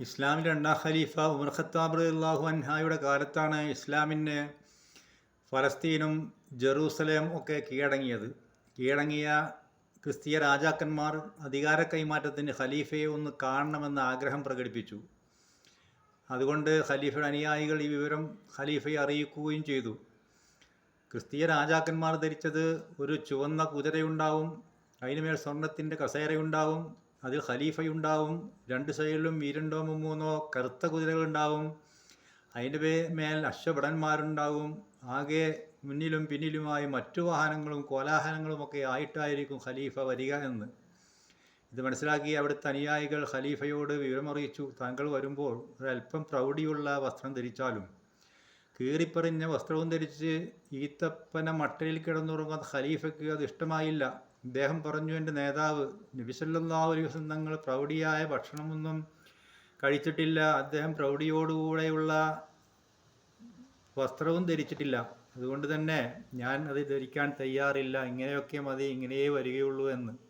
ഇസ്ലാമിന്റെ രണ്ടാം ഖലീഫ ഉമർ ഖത്താബ് അള്ളാഹു അൻഹായുടെ കാലത്താണ് ഇസ്ലാമിന് ഫലസ്തീനും ജെറൂസലേം ഒക്കെ കീഴടങ്ങിയത്. കീഴടങ്ങിയ ക്രിസ്തീയ രാജാക്കന്മാർ അധികാര കൈമാറ്റത്തിന് ഖലീഫയെ ഒന്ന് കാണണമെന്ന് ആഗ്രഹം പ്രകടിപ്പിച്ചു. അതുകൊണ്ട് ഖലീഫയുടെ അനുയായികൾ ഈ വിവരം ഖലീഫയെ അറിയിക്കുകയും ചെയ്തു. ക്രിസ്തീയ രാജാക്കന്മാർ ധരിച്ചത് ഒരു ചുവന്ന കുതിരയുണ്ടാവും അതിനുമേൽ സ്വർണത്തിന്റെ കസേരയുണ്ടാവും അതിൽ ഖലീഫയുണ്ടാവും രണ്ട് സൈഡിലും വീരണ്ടോ മൂന്നോ കറുത്ത കുതിരകളുണ്ടാവും. അതിന്റെ പേ മേൽ അശ്വഭടന്മാരുണ്ടാവും ആകെ മുന്നിലും പിന്നിലുമായി മറ്റു വാഹനങ്ങളും കോലാഹലങ്ങളുമൊക്കെ ആയിട്ടായിരിക്കും ഖലീഫ വരിക എന്ന്. ഇത് മനസ്സിലാക്കി അവിടുത്തെ അനുയായികൾ ഖലീഫയോട് വിവരമറിയിച്ചു. താങ്കൾ വരുമ്പോൾ ഒരല്പം പ്രൗഢിയുള്ള വസ്ത്രം ധരിച്ചാലും കീറിപ്പറിഞ്ഞ വസ്ത്രവും ധരിച്ച് ഈത്തപ്പന മട്ടയിൽ കിടന്നുറങ്ങുന്ന ഖലീഫയ്ക്ക് അത് ഇഷ്ടമായില്ല. ഇദ്ദേഹം പറഞ്ഞു എന്റെ നേതാവ് നബിസല്ലാ ഒരു ദിവസം തങ്ങൾ പ്രൗഢിയായ ഭക്ഷണമൊന്നും കഴിച്ചിട്ടില്ല. അദ്ദേഹം പ്രൗഢിയോടുകൂടെയുള്ള വസ്ത്രവും ധരിച്ചിട്ടില്ല. അതുകൊണ്ട് തന്നെ ഞാൻ അത് ധരിക്കാൻ തയ്യാറില്ല. ഇങ്ങനെയൊക്കെ മതി ഇങ്ങനെയേ വരികയുള്ളൂ എന്ന്.